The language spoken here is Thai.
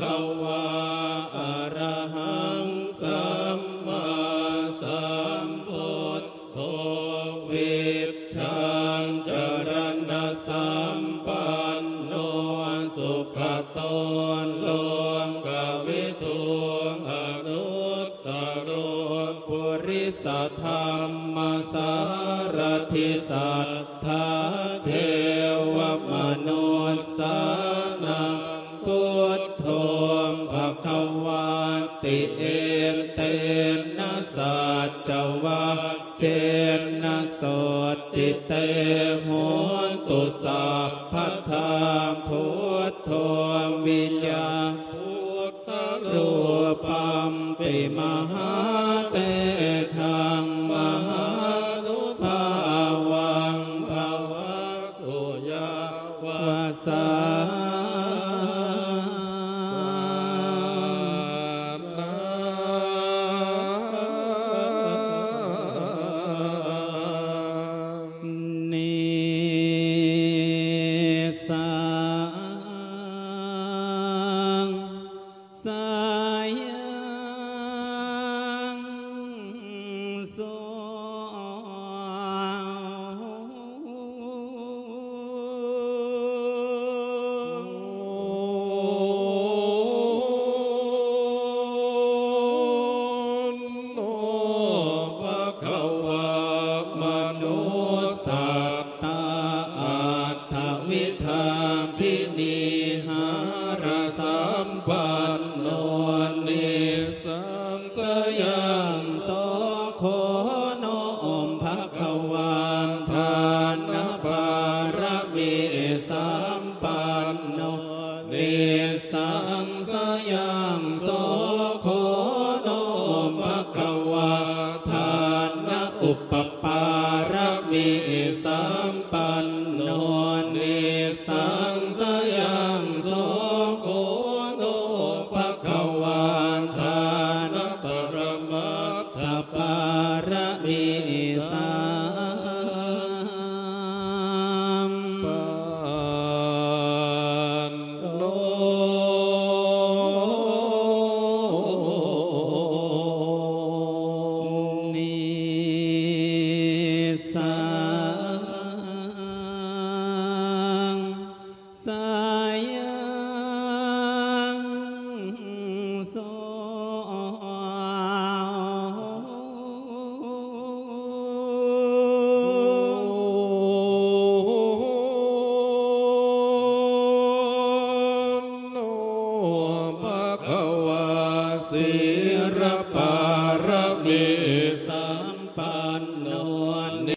คะวาอรหังสัมมาสัมพุทโธวิชังจรณะสัมปันโนสุขโตโลกกวิทูอนุตตโรปุริสธรรมสารทิสัทธาเทวมนุสสา ติเอเตนะสัจวะเจนะโสติเตโหตุสัพพทาพุทโธวิญญาพุทธรูปัมปิมหาเตชังมหานุภาวังภาวะตุยาวาสา มปันโนนิสังสยังโสโคโนมภะคะวานทานบารมีสัมปันโนนิสังสยังโสโคโนภะคะวาทานอุปปารมีสัมปันโนารมีสัม ศิรป